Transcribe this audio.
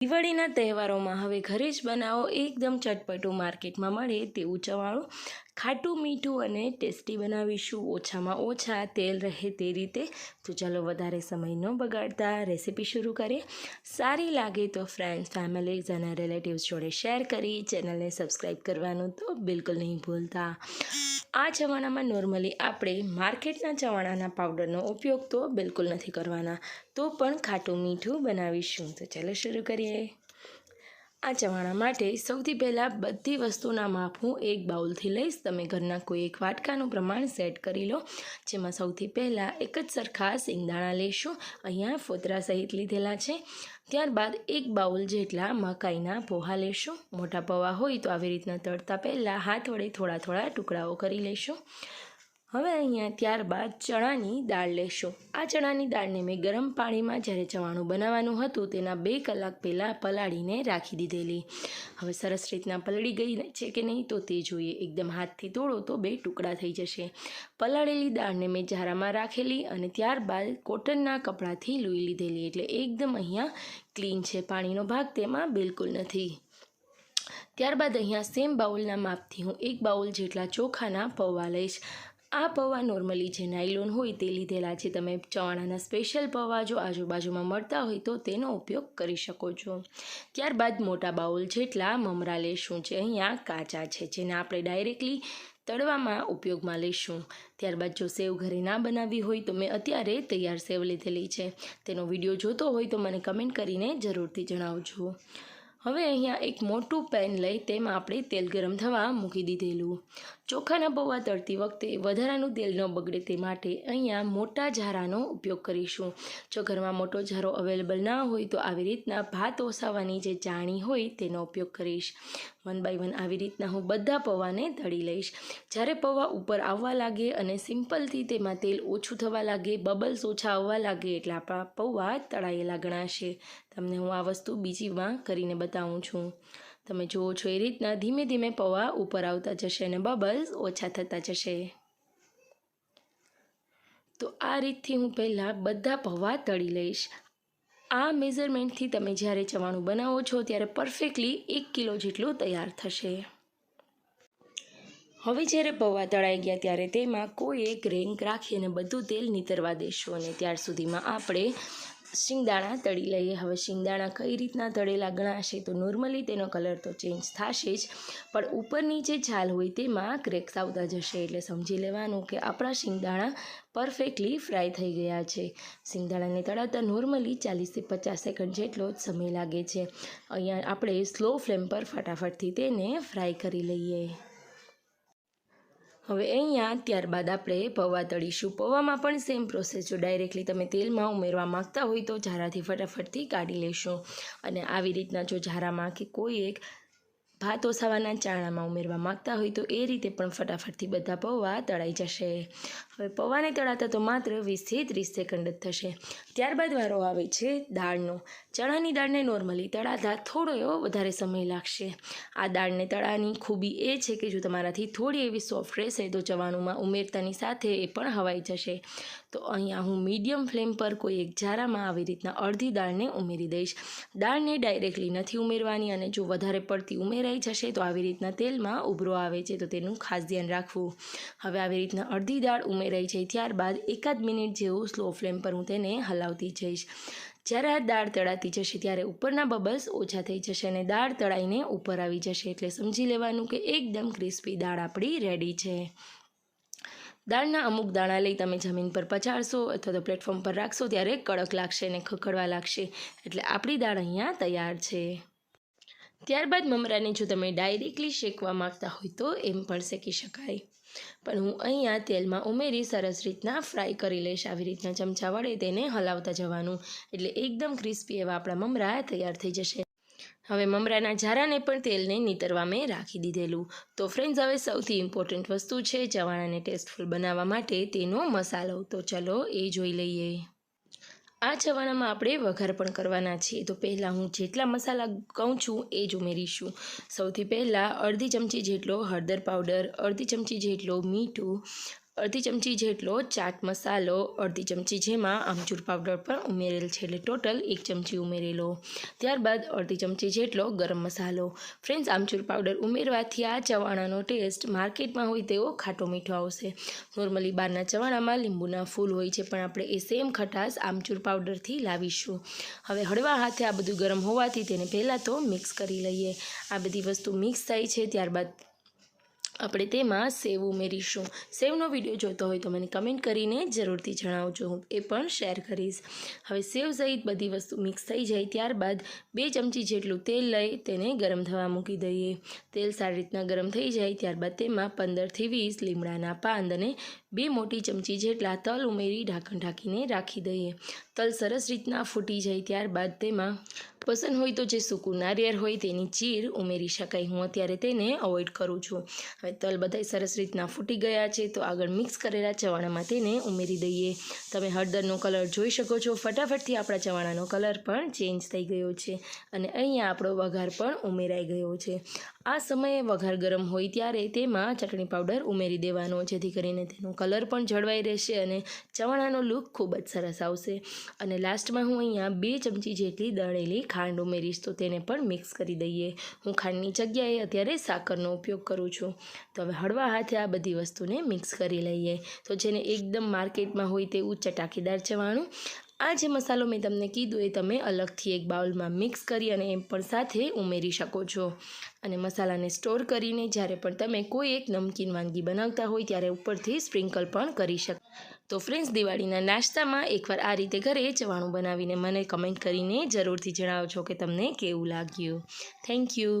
દિવાળીના તહેવારોમાં હવે ઘરે જ બનાવો એકદમ ચટપટું માર્કેટમાં મળે તેવું ચવાણું ખાટું, મીઠું અને ટેસ્ટી બનાવીશું. ઓછામાં ઓછા તેલ રહે તે રીતે. તો ચાલો વધારે સમય ન બગાડતા રેસીપી શરૂ કરીએ. સારી લાગે તો ફ્રેન્ડ્સ ફેમિલીઝ અને રિલેટિવ્સ જોડે શેર કરી ચેનલને સબસ્ક્રાઈબ કરવાનું તો બિલકુલ નહીં ભૂલતા. આ ચવાણામાં નોર્મલી આપણે માર્કેટના ચવાણાના પાવડરનો ઉપયોગ તો બિલકુલ નથી કરવાના. તો પણ ખાટું, મીઠું બનાવીશું. તો ચાલો શરૂ કરીએ. આ ચવાણા માટે સૌથી પહેલાં બધી વસ્તુના માપ હું એક બાઉલથી લઈશ. તમે ઘરના કોઈ એક વાટકાનું પ્રમાણ સેટ કરી લો. જેમાં સૌથી પહેલાં એક જ સરખા સિંગદાણા લઈશું અહીંયા ફોતરા સહિત લીધેલા છે. ત્યારબાદ એક બાઉલ જેટલા મકાઈના પોહા લેશું. મોટા પૌવા હોય તો આવી રીતના તળતા પહેલાં હાથ વડે થોડા થોડા ટુકડાઓ કરી લઈશું હવે અહીંયા ત્યારબાદ ચણાની દાળ લેશું. આ ચણાની દાળને મેં ગરમ પાણીમાં જ્યારે ચવાણું બનાવવાનું હતું તેના બે કલાક પહેલાં પલાળીને રાખી દીધેલી. હવે સરસ રીતના પલળી ગઈ છે કે નહીં તો તે જોઈએ. એકદમ હાથથી તોડો તો બે ટુકડા થઈ જશે. પલાળેલી દાળને મેં ઝારામાં રાખેલી અને ત્યારબાદ કોટનના કપડાથી લૂઈ લીધેલી. એટલે એકદમ અહીંયા ક્લીન છે. પાણીનો ભાગ તેમાં બિલકુલ નથી. ત્યારબાદ અહીંયા સેમ બાઉલના માપથી હું એક બાઉલ જેટલા ચોખાના પૌવા લઈશ. આ પૌવા નોર્મલી જે નાયલોન હોય તે લીધેલા છે. તમે ચવાણાના સ્પેશિયલ પૌવા જો આજુબાજુમાં મળતા હોય તો તેનો ઉપયોગ કરી શકો છો. ત્યારબાદ મોટા બાઉલ જેટલા મમરા લેશું જે અહીંયા કાચા છે, જેને આપણે ડાયરેક્ટલી તળવામાં ઉપયોગમાં લઈશું ત્યારબાદ જો સેવ ઘરે ના બનાવી હોય તો મેં અત્યારે તૈયાર સેવ લીધેલી છે. તેનો વીડિયો જોતો હોય તો મને કમેન્ટ કરીને જરૂરથી જણાવજો. હવે અહીંયા એક મોટું પેન લઈ તેમાં આપણે તેલ ગરમ થવા મૂકી દીધેલું. ચોખાના પૌવા તળતી વખતે વધારાનું તેલ ન બગડે તે માટે અહીંયા મોટા ઝારાનો ઉપયોગ કરીશું. જો ઘરમાં મોટો ઝારો અવેલેબલ ના હોય તો આવી રીતના ભાત ઓસાવાની જે ચાણી હોય તેનો ઉપયોગ કરીશ. વન બાય વન આવી રીતના હું બધા પૌવાને તળી લઈશ. જ્યારે પૌવા ઉપર આવવા લાગે અને સિમ્પલથી તેમાં તેલ ઓછું થવા લાગે, બબલ્સ ઓછા આવવા લાગે એટલે આપણા પૌવા તળાયેલા ગણાશે. તમને હું આ વસ્તુ બીજીમાં કરીને બતાવું છું. તમે જુઓ છો, એ રીતના ધીમે ધીમે પૌવા ઉપર આવતા જશે અને બબલ્સ ઓછા થતા જશે. તો આ રીતથી હું પહેલાં બધા પૌવા તળી લઈશ. આ મેઝરમેન્ટથી તમે જ્યારે ચવાણું બનાવો છો, ત્યારે પરફેક્ટલી એક કિલો જેટલું તૈયાર થશે. હવે જ્યારે પૌવા તળાઈ ગયા, ત્યારે તેમાં કોઈ એક રેન્ક રાખી અને બધું તેલ નીતરવા દેશું અને ત્યાર સુધીમાં આપણે શિંગદાણા તળી લઈએ. હવે શિંગદાણા કઈ રીતના તળેલા ગણાશે તો નોર્મલી તેનો કલર તો ચેન્જ થશે જ. પણ ઉપરની જે છાલ હોય તેમાં ક્રેક્સ આવતા જશે. એટલે સમજી લેવાનું કે આપણા શિંગદાણા પરફેક્ટલી ફ્રાય થઈ ગયા છે. શિંગદાણાને તળાતા નોર્મલી ચાલીસથી પચાસ સેકન્ડ જેટલો જ સમય લાગે છે. અહીંયા આપણે સ્લો ફ્લેમ પર ફટાફટથી તેને ફ્રાય કરી લઈએ. હવે અહીંયા ત્યારબાદ આપણે પૌવા તળીશું. પૌવામાં પણ સેમ પ્રોસેસ જો ડાયરેક્ટલી તમે તેલમાં ઉમેરવા માગતા હોય તો ઝારાથી ફટાફટથી કાઢી લેશું. અને આવી રીતના જો ઝારામાં કે કોઈ એક ભાત ઓસાવાના ચાણામાં ઉમેરવા માગતા હોય તો એ રીતે પણ ફટાફટથી બધા પૌવા તળાઈ જશે. હવે પૌવાને તળાતા તો માત્ર વીસથી ત્રીસ સેકન્ડ જ થશે. ત્યારબાદ વારો આવે છે દાળનો. ચણાની દાળને નોર્મલી તળાતા થોડો એવો વધારે સમય લાગશે. આ દાળને તળાની ખૂબી એ છે કે જો તમારાથી થોડી એવી સોફ્ટ રહેશે તો ચવાણુંમાં ઉમેરતાની સાથે એ પણ હવાઈ જશે. તો અહીંયા હું મીડિયમ ફ્લેમ પર કોઈ એક જારામાં આવી રીતના અડધી દાળને ઉમેરી દઈશ. દાળને ડાયરેક્ટલી નથી ઉમેરવાની અને જો વધારે પડતી ઉમેરાઈ જશે તો આવી રીતના તેલમાં ઉભરો આવે છે તો તેનું ખાસ ધ્યાન રાખવું. હવે આવી રીતના અડધી દાળ ઉમેરાઈ જાય ત્યારબાદ એકાદ મિનિટ જેવું સ્લો ફ્લેમ પર હું તેને હલાવતી જઈશ. જ્યારે આ દાળ તળાતી જશે ત્યારે ઉપરના બબલ્સ ઓછા થઈ જશે અને દાળ તળાઈને ઉપર આવી જશે. એટલે સમજી લેવાનું કે એકદમ ક્રિસ્પી દાળ આપણી રેડી છે. દાળના અમુક દાણા લઈ તમે જમીન પર પચાડશો અથવા તો પ્લેટફોર્મ પર રાખશો ત્યારે કડક લાગશે અને ખખડવા લાગશે. એટલે આપણી દાળ અહીંયા તૈયાર છે. ત્યારબાદ મમરાને જો તમે ડાયરેક્ટલી શેકવા માગતા હોય તો એમ પણ શેકી શકાય. પણ હું અહીંયા તેલમાં ઉમેરી સરસ રીતના ફ્રાય કરી લઈશ. આવી રીતના ચમચા વડે તેને હલાવતા જવાનું. એટલે એકદમ ક્રિસ્પી એવા આપણા મમરા તૈયાર થઈ જશે. હવે મમરાના ઝારાને પણ તેલને નીતરવા મેં રાખી દીધેલું. તો ફ્રેન્ડ્સ હવે સૌથી ઇમ્પોર્ટન્ટ વસ્તુ છે ચવાણાને ટેસ્ટફુલ બનાવવા માટે તેનો મસાલો. તો ચલો એ જોઈ લઈએ. આ ચવાણામાં આપણે વઘાર પણ કરવાના છીએ. તો પહેલાં હું જેટલા મસાલા કહું છું એ જ ઉમેરીશું. સૌથી પહેલાં અડધી ચમચી જેટલો હળદર પાવડર, અડધી ચમચી જેટલો મીઠું અડધી ચમચી જેટલો ચાટ મસાલો, અડધી ચમચી જેમાં આમચૂર પાવડર પણ ઉમેરેલ છે એટલે ટોટલ એક ચમચી ઉમેરેલો. ત્યારબાદ અડધી ચમચી જેટલો ગરમ મસાલો. ફ્રેન્ડ્સ આમચૂર પાવડર ઉમેરવાથી આ ચવાણાનો ટેસ્ટ માર્કેટમાં હોય તેવો ખાટો મીઠો આવશે. નોર્મલી બહારના ચવાણામાં લીંબુના ફૂલ હોય છે, પણ આપણે એ સેમ ખટાશ આમચૂર પાવડરથી લાવીશું. હવે હળવા હાથે આ બધું ગરમ હોવાથી તેને પહેલાં તો મિક્સ કરી લઈએ. આ બધી વસ્તુ મિક્સ થાય છે, ત્યારબાદ આપણે તેમાં સેવ ઉમેરીશું. સેવનો વીડિયો જોતો હોય તો મને કમેન્ટ કરીને જરૂરથી જણાવજો. હું એ પણ શેર કરીશ. હવે સેવ સહિત બધી વસ્તુ મિક્સ થઈ જાય ત્યારબાદ બે ચમચી જેટલું તેલ લઈ તેને ગરમ થવા મૂકી દઈએ. તેલ સારી રીતના ગરમ થઈ જાય ત્યારબાદ તેમાં પંદરથી વીસ લીમડાના પાન અને બે મોટી ચમચી જેટલા તલ ઉમેરી ઢાંકણ ઢાંકીને રાખી દઈએ. તલ સરસ રીતના ફૂટી જાય ત્યારબાદ તેમાં પસંદ હોય તો જે સૂકું નારિયેળ હોય તેની ચીર ઉમેરી શકાય. હું અત્યારે તેને અવોઇડ કરું છું. તલ બધાય સરસ રીતના ફૂટી ગયા છે, તો આગળ મિક્સ કરેલા ચવાણામાં તેને ઉમેરી દઈએ. તમે હળદરનો કલર જોઈ શકો છો. ફટાફટથી આપણા ચવાણાનો કલર પણ ચેન્જ થઈ ગયો છે અને અહીંયા આપણો વઘાર પણ ઉમેરાઈ ગયો છે. આ સમયે વઘાર ગરમ હોય ત્યારે તેમાં ચટણી પાવડર ઉમેરી દેવાનો, જેથી કરીને તેનો કલર પણ જળવાઈ રહેશે અને ચવાણાનો લુક ખૂબ જ સરસ આવશે. અને લાસ્ટમાં હું અહીંયા બે ચમચી જેટલી દળેલી ખાંડ ઉમેરીશ, તો તેને પણ મિક્સ કરી દઈએ. હું ખાંડની જગ્યાએ અત્યારે સાકરનો ઉપયોગ કરું છું. તો હવે હળવા હાથે આ બધી વસ્તુને મિક્સ કરી લઈએ. તો જેને એકદમ માર્કેટમાં હોય તેવું ચટાકેદાર ચવાણું આ જે મસાલો મેં તમને કીધું એ તમે અલગથી એક બાઉલમાં મિક્સ કરી અને એમ પણ સાથે ઉમેરી શકો છો. અને મસાલાને સ્ટોર કરીને જ્યારે પણ તમે કોઈ એક નમકીન વાનગી બનાવતા હોય ત્યારે ઉપરથી સ્પ્રિંકલ પણ કરી શકો તો ફ્રેન્ડ્સ, દિવાળીના નાસ્તામાં એકવાર આ રીતે ઘરે ચવાણું બનાવીને મને કમેન્ટ કરીને જરૂરથી જણાવજો કે તમને કેવું લાગ્યું. Thank you.